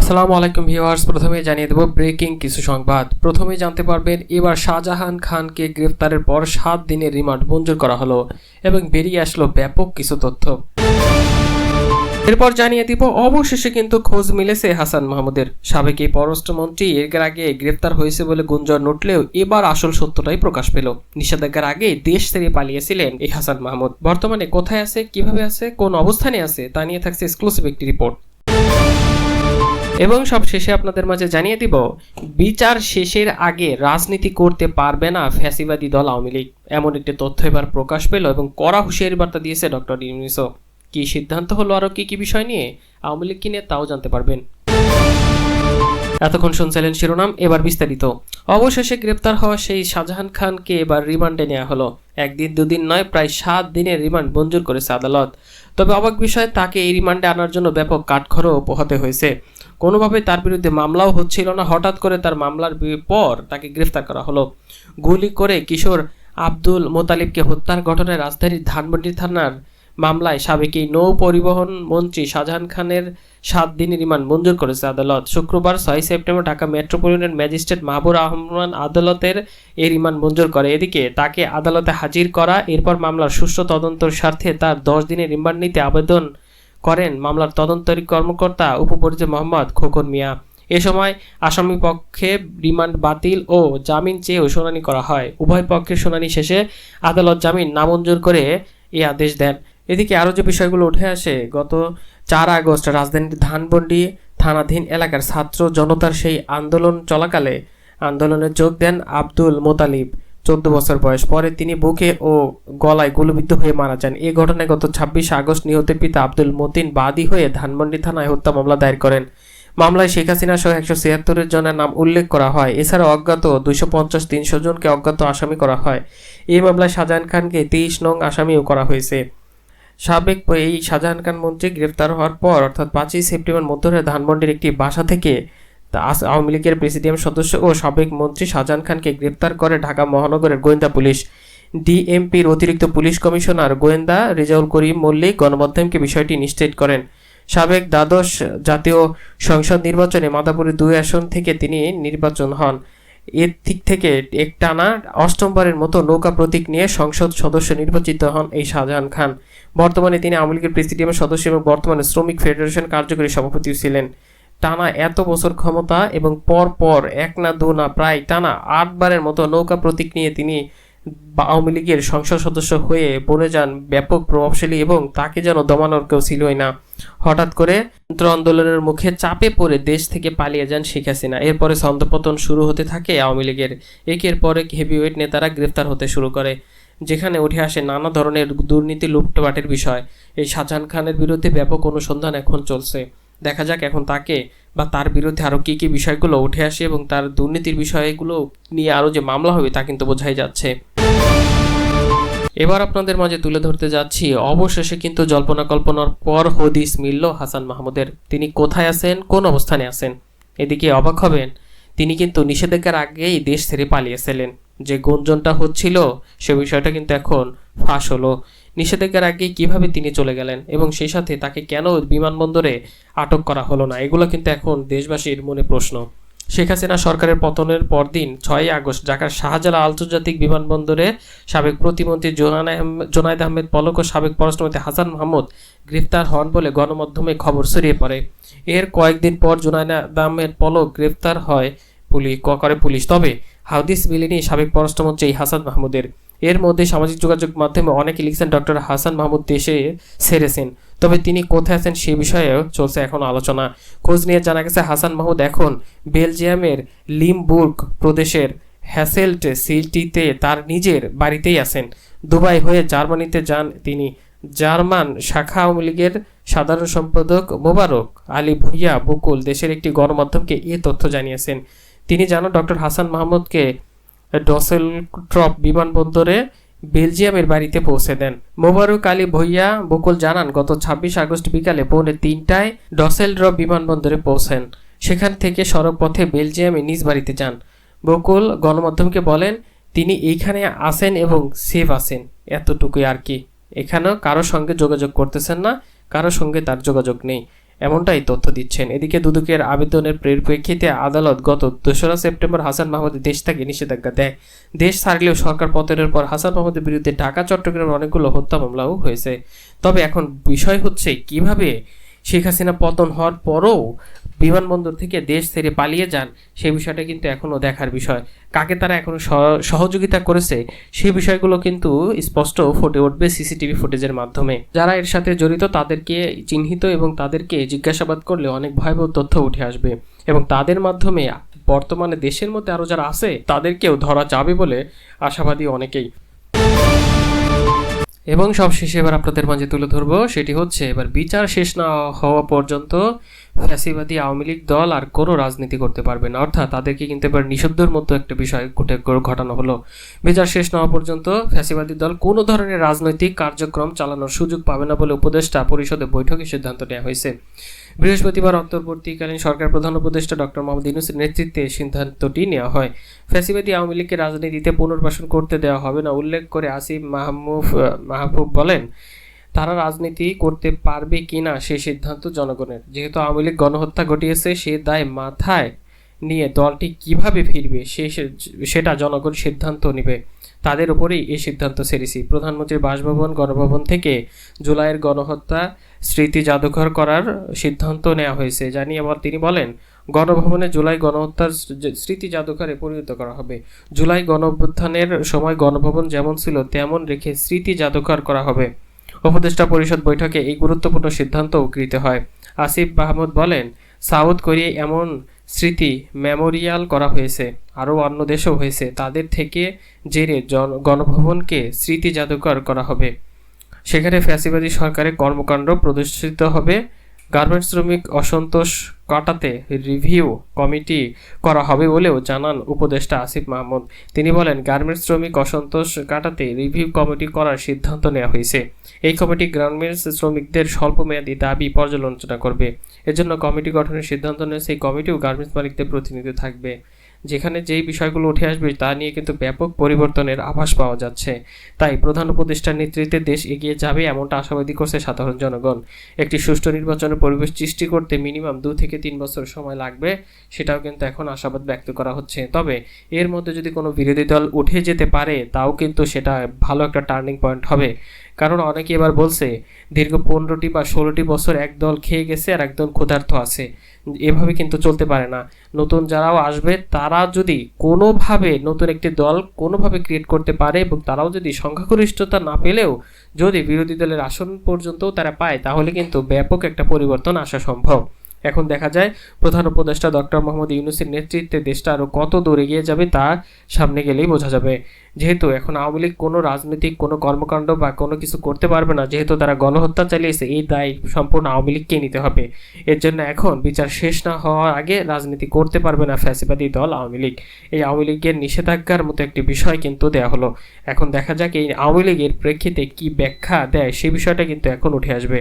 আসসালামু আলাইকুম ভিউয়ার্স, প্রথমে জানিয়ে দেব ব্রেকিং কিছু সংবাদ। প্রথমে জানতে পারবেন, এবার শাহজাহান খানকে গ্রেফতারের পর সাত দিনের রিমান্ড মঞ্জুর করা হলো এবং বেরিয়ে আসলো ব্যাপক কিছু তথ্য। এরপর জানিয়ে দিব, অবশেষে কিন্তু খোঁজ মিলেছে হাসান মাহমুদের। সাবেক এই পররাষ্ট্রমন্ত্রী এর আগে গ্রেফতার হয়েছে বলে গুঞ্জন উঠলেও এবার আসল সত্যটাই প্রকাশ পেল। নিষেধাজ্ঞার আগে দেশ ছেড়ে পালিয়েছিলেন এই হাসান মাহমুদ। বর্তমানে কোথায় আছে, কীভাবে আছে, কোন অবস্থানে আছে, তা নিয়ে থাকছে এক্সক্লুসিভ একটি রিপোর্ট এবং সব শেষে আপনাদের মাঝে জানিয়ে দিব, বিচার শেষের আগে রাজনীতি করতে পারবে না ফ্যাসিবাদী দল আওয়ামী লীগ। এমন একটি তথ্য এবার প্রকাশ পেল এবং কড়া হুশিয়ারি বার্তা দিয়েছে ডক্টর ইউনিসো কি সিদ্ধান্ত হলো আরও কি কি বিষয় নিয়ে? আওয়ামী লীগ কিনে তাও জানতে পারবেন। এতক্ষণ শুনছিলেন শিরোনাম, এবার বিস্তারিত। অবশেষে গ্রেপ্তার হওয়া সেই শাহজাহান খানকে এবার রিমান্ডে নেওয়া হলো। একদিন, দুদিন নয়, প্রায় সাত দিনের রিমান্ড মঞ্জুর করেছে আদালত। তবে অবাক বিষয়, তাকে এই রিমান্ডে আনার জন্য ব্যাপক কাঠখড়ও পোহাতে হয়েছে। কোনোভাবে তার বিরুদ্ধে মামলাও হচ্ছিল না। হঠাৎ করে তার মামলার পর তাকে গ্রেফতার করা হলো। গুলি করে কিশোর আব্দুল মোতালিবকে হত্যার ঘটনায় রাজধানীর ধানমন্ডি থানার মামলায় সাবেক এই নৌ পরিবহন মন্ত্রী শাহজাহান খানের সাত দিনের রিমান্ড মঞ্জুর করেছে আদালত। শুক্রবার ছয় September Dhaka metropolitan magistrate Mahbur Rahman আদালতের এই রিমান্ড মঞ্জুর করে। এদিকে তাকে আদালতে হাজির করা, এরপর মামলার সুষ্ঠু তদন্তর স্বার্থে তার দশ দিনের রিমান্ড নিতে আবেদন করেন মামলার তদন্তকারী কর্মকর্তা উপপরিচয় মোহাম্মদ খোকন মিয়া। এ সময় আসামি পক্ষে রিমান্ড বাতিল ও জামিন চেয়েও শুনানি করা হয়। উভয় পক্ষের শুনানি শেষে আদালত জামিন নামঞ্জুর করে এই আদেশ দেন। এদিকে আরও যে বিষয়গুলো উঠে আসে, গত চার আগস্ট রাজধানীর ধানবন্ডি থানাধীন এলাকার ছাত্র জনতার সেই আন্দোলন চলাকালে আন্দোলনে যোগ দেন আব্দুল মোতালিব। চোদ্দ বছর বয়স। পরে তিনি বুকে ও গলায় গুলিবিদ্ধ হয়ে মারা যান। এই ঘটনায় গত ছাব্বিশ আগস্ট নিহতের পিতা আব্দুল মতিন বাদী হয়ে ধানমন্ডি থানায় হত্যা মামলা দায়ের করেন। মামলায় শেখ হাসিনা সহ একশো ছিয়াত্তরের জনের নাম উল্লেখ করা হয়। এছাড়া অজ্ঞাত দুইশো পঞ্চাশ তিনশো জনকে অজ্ঞাত আসামি করা হয়। এই মামলায় শাহজাহান খানকে তেইশ নং আসামিও করা হয়েছে। সাবেক এই শাহজাহান খান মন্ত্রী গ্রেফতার হওয়ার পর, অর্থাৎ পাঁচই সেপ্টেম্বর মধ্যরাতে ধানমন্ডির একটি বাসা থেকে আওয়ামী লীগের প্রেসিডিয়াম সদস্য ও সাবেক মন্ত্রী শাহজাহান খানকে গ্রেপ্তার করে ঢাকা মহানগরের গোয়েন্দা পুলিশ। ডিএমপির অতিরিক্ত পুলিশ কমিশনার গোয়েন্দা রেজাউল করিম মল্লিক গণমাধ্যমকে বিষয়টি নিশ্চিত করেন। সাবেক দ্বাদশ জাতীয় সংসদ নির্বাচনে মাদাপুরের দুই আসন থেকে তিনি নির্বাচন হন। এর দিক থেকে একটানা অষ্টমবারের মতো নৌকা প্রতীক নিয়ে সংসদ সদস্য নির্বাচিত হন এই শাহজাহান খান। বর্তমানে তিনি আওয়ামী লীগের প্রেসিডিয়ামের সদস্য এবং বর্তমানে শ্রমিক ফেডারেশন কার্যকরী সভাপতিও ছিলেন। টানা এত বছর ক্ষমতা এবং পর পর এক না দু না প্রায় টানা আটবারের মতো নৌকা প্রতীক নিয়ে তিনি আওয়ামী লীগের সংসদ সদস্য হয়ে বনে যান ব্যাপক প্রভাবশালী এবং তাকে যেন দমানোর কেউ ছিলই না। হঠাৎ করে ছাত্র আন্দোলনের মুখে চাপে পড়ে দেশ থেকে পালিয়ে যান শেখ হাসিনা। এরপরে ছন্দপতন শুরু হতে থাকে আওয়ামী লীগের। একের পর হেভিওয়েট নেতারা গ্রেফতার হতে শুরু করে, যেখানে উঠে আসে নানা ধরনের দুর্নীতি, লুটপাটের বিষয়। এই শাহজাহান খানের বিরুদ্ধে ব্যাপক অনুসন্ধান এখন চলছে। দেখা যাক এখন তাকে বা তার বিরুদ্ধে আরও কী কী বিষয়গুলো উঠে আসে এবং তার দুর্নীতির বিষয়গুলো নিয়ে আরও যে মামলা হবে তা কিন্তু বোঝাই যাচ্ছে। এবার আপনাদের মাঝে তুলে ধরতে যাচ্ছি, অবশেষে কিন্তু জল্পনা কল্পনার পর হদিস মিলল হাসান মাহমুদের। তিনি কোথায় আছেন? কোন অবস্থানে আছেন? এদিকে অবাক হবেন, তিনি কিন্তু নিষেধাজ্ঞার আগেই দেশ ছেড়ে পালিয়েছিলেন যে গুঞ্জনটা হচ্ছিল, সে বিষয়টা কিন্তু এখন ফাঁস হলো। নিষেধাজ্ঞার আগেই কীভাবে তিনি চলে গেলেন এবং সেই সাথে তাকে কেন বিমানবন্দরে আটক করা হলো না? এগুলো কিন্তু এখন দেশবাসীর মনে প্রশ্ন। শেখ হাসিনা সরকারের পতনের পরদিন ছয়ই আগস্ট ঢাকার শাহজালা আন্তর্জাতিক বিমানবন্দরে সাবেক প্রতিমন্ত্রী জোনায়দ আহমেদ- পলক ও সাবেক পররাষ্ট্রমন্ত্রী হাসান মাহমুদ গ্রেফতার হন বলে গণমাধ্যমে খবর ছড়িয়ে পড়ে। এর কয়েকদিন পর জোনায়েদ আহমেদ পলক গ্রেফতার হয় পুলিশ করে পুলিশ। তবে হাউদিস মিলেনি সাবেক পররাষ্ট্রমন্ত্রী হাসান মাহমুদের। এর মধ্যে সামাজিক যোগাযোগ মাধ্যমে অনেকে লিখছেন, ডক্টর হাসান মাহমুদ দেশে ছেড়েছেন তবে তিনি কোথায় আছেন সে বিষয়েও চলছে এখন আলোচনা। খোঁজ নিয়ে জানা গেছে, হাসান মাহমুদ এখন বেলজিয়ামের লিমবুর্গ প্রদেশের হ্যাসেল্ট সিটিতে তার নিজের বাড়িতেই আছেন। দুবাই হয়ে জার্মানিতে যান তিনি। জার্মান শাখা আওয়ামী লীগের সাধারণ সম্পাদক মোবারক আলী ভুইয়া বকুল দেশের একটি গণমাধ্যমকে এ তথ্য জানিয়েছেন। তিনি জানান, ডক্টর হাসান মাহমুদকে ডসেলট্রপ বিমানবন্দরে বেলজিয়ামের বাড়িতে পৌঁছে দেন। মোবারক আলী ভইয়া বকুল জানান, গত ছাব্বিশ আগস্ট বিকালে পৌনে তিনটায় ডসেলড্রপ বিমানবন্দরে পৌঁছেন। সেখান থেকে সড়ক পথে বেলজিয়ামে নিজ বাড়িতে যান। বকুল গণমাধ্যমকে বলেন, তিনি এইখানে আসেন এবং সেফ আছেন। এতটুকুই আর কি। এখানেও কারোর সঙ্গে যোগাযোগ করতেছেন না কারোর সঙ্গে তার যোগাযোগ নেই। এমনটাই তথ্য দিচ্ছেন। এদিকে দুদকের আবেদনের পরিপ্রেক্ষিতে আদালত গত দোসরা সেপ্টেম্বর হাসান মাহমুদের দেশ থেকে নিষেধাজ্ঞা দেয়। দেশ ছাড়লেও সরকার পতনের পর হাসান মাহমুদের বিরুদ্ধে ঢাকা, চট্টগ্রামের অনেকগুলো হত্যা মামলাও হয়েছে। তবে এখন বিষয় হচ্ছে কীভাবে শেখ হাসিনা পতন হওয়ার পরও বিমানবন্দর থেকে দেশ ছেড়ে পালিয়ে যান সেই বিষয়টা কিন্তু এখনও দেখার বিষয়। কাকে তারা এখনও সহ- সহযোগিতা করেছে সেই বিষয়গুলো কিন্তু স্পষ্ট ফুটে উঠবে সিসিটিভি ফুটেজের মাধ্যমে। যারা এর সাথে জড়িত তাদেরকে চিহ্নিত এবং তাদেরকে জিজ্ঞাসাবাদ করলে অনেক ভয়াবহ তথ্য উঠে আসবে। এবং তাদের মাধ্যমে বর্তমানে দেশের মধ্যে আরও যারা আছে, তাদেরকেও ধরা যাবে বলে আশাবাদী অনেকেই। এবং সব শেষে এবার আপনাদের মাঝে তুলে ধরবো, সেটি হচ্ছে এবার বিচার শেষ না হওয়া পর্যন্ত ফ্যাসিবাদী আওয়ামী লীগ দল আর কোনো রাজনীতি করতে পারবে না। অর্থাৎ তাদেরকে কিন্তু এবার নিষিদ্ধর মতো একটা বিষয় ঘটে, ঘটানো হলো। বিচার শেষ না হওয়া পর্যন্ত ফ্যাসিবাদী দল কোনো ধরনের রাজনৈতিক কার্যক্রম চালানোর সুযোগ পাবে না বলে উপদেষ্টা পরিষদে বৈঠকে সিদ্ধান্ত নেওয়া হয়েছে। বৃহস্পতিবার অন্তর্বর্তীকালীন সরকার প্রধান উপদেষ্টা ডক্টর মোহাম্মদ ইউনুসের নেতৃত্বে সিদ্ধান্তটি নেওয়া হয়। ফ্যাসিবাদী আওয়ামী লীগকে রাজনীতিতে পুনর্বাসন করতে দেওয়া হবে না, উল্লেখ করে আসিফ মাহমুফ মাহবুব বলেন। তারা রাজনীতি করতে পারবে কিনা সে সিদ্ধান্ত জনগণের। যেহেতু আওয়ামী লীগ গণহত্যা ঘটিয়েছে, সে দায় মাথায় নিয়ে দলটি কীভাবে ফিরবে, সে সেটা জনগণ সিদ্ধান্ত নেবে। তাদের উপরেই এই সিদ্ধান্ত সেরেছি প্রধানমন্ত্রীর বাসভবন, গণভবন থেকে জুলাইয়ের গণহত্যা স্মৃতি জাদুঘর করার সিদ্ধান্ত নেওয়া হয়েছে। জানিয়ে আবার তিনি বলেন, গণভবনে জুলাই গণহত্যার স্মৃতি জাদুঘরে পরিণত করা হবে। জুলাই গণঅভ্যুত্থানের সময় গণভবন যেমন ছিল, তেমন রেখে স্মৃতি জাদুঘর করা হবে। উপদেষ্টা পরিষদ বৈঠকে এই গুরুত্বপূর্ণ সিদ্ধান্ত গৃহীত হয়। আসিফ মাহমুদ বলেন, সাউথ কোরিয়া এমন স্মৃতি মেমোরিয়াল করা হয়েছে। আরও অন্য দেশও হয়েছে। তাদের থেকে জেনে গণভবনকে স্মৃতি জাদুকর করা হবে। সেখানে ফ্যাসিবাদী সরকারের কর্মকাণ্ড প্রদর্শিত হবে। গার্মেন্টস শ্রমিক অসন্তোষ কাটাতে রিভিউ কমিটি করা হবে বলেও জানান উপদেষ্টা আসিফ মাহমুদ। তিনি বলেন গার্মেন্টস শ্রমিক অসন্তোষ কাটাতে রিভিউ কমিটি করার সিদ্ধান্ত নেওয়া হয়েছে। এই কমিটি গার্মেন্টস শ্রমিকদের স্বল্পমেয়াদী দাবি পর্যালোচনা করবে। এজন্য কমিটি গঠনের সিদ্ধান্ত নিয়েছে এই কমিটিও গার্মেন্টস মালিকদের প্রতিনিধি থাকবে। যেখানে যেই বিষয়গুলো উঠে আসবে তা নিয়ে কিন্তু ব্যাপক পরিবর্তনের আভাস পাওয়া যাচ্ছে। তাই প্রধান উপদেষ্টার নেতৃত্বে দেশ এগিয়ে যাবে এমনটা আশাবাদী করছে সাধারণ জনগণ। একটি সুষ্ঠু নির্বাচনের পরিবেশ সৃষ্টি করতে মিনিমাম দু থেকে তিন বছর সময় লাগবে, সেটাও কিন্তু এখন আশাবাদ ব্যক্ত করা হচ্ছে। তবে এর মধ্যে যদি কোনো বিরোধী দল উঠে যেতে পারে, তাও কিন্তু সেটা ভালো একটা টার্নিং পয়েন্ট হবে। কারণ অনেকে এবার বলছে, দীর্ঘ পনেরোটি বা ষোলোটি বছর এক দল খেয়ে গেছে আর একদল ক্ষুধার্ত আছে। এভাবে কিন্তু চলতে পারে না। নতুন যারাও আসবে, তারা যদি কোনোভাবে নতুন একটি দল কোনোভাবে ক্রিয়েট করতে পারে এবং তারাও যদি সংখ্যাগরিষ্ঠতা না পেলেও যদি বিরোধী দলের আসন পর্যন্তও তারা পায়, তাহলে কিন্তু ব্যাপক একটা পরিবর্তন আসা সম্ভব। এখন দেখা যায়, প্রধান উপদেষ্টা ডক্টর মোহাম্মদ ইউনুসের নেতৃত্বে দেশটা আরও কত দূর এগিয়ে যাবে তা সামনে গেলেই বোঝা যাবে। যেহেতু এখন আওয়ামী লীগ কোনো রাজনৈতিক, কোনো কর্মকাণ্ড বা কোনো কিছু করতে পারবে না, যেহেতু তারা গণহত্যা চালিয়েছে, এই দায় সম্পূর্ণ আওয়ামী লীগকেই নিতে হবে। এর জন্য এখন বিচার শেষ না হওয়ার আগে রাজনীতি করতে পারবে না ফ্যাসিবাদী দল আওয়ামী লীগ। এই আওয়ামী লীগের নিষেধাজ্ঞার মতো একটি বিষয় কিন্তু দেওয়া হলো। এখন দেখা যাক এই আওয়ামী লীগের প্রেক্ষিতে কি ব্যাখ্যা দেয় সেই বিষয়টা কিন্তু এখন উঠে আসবে।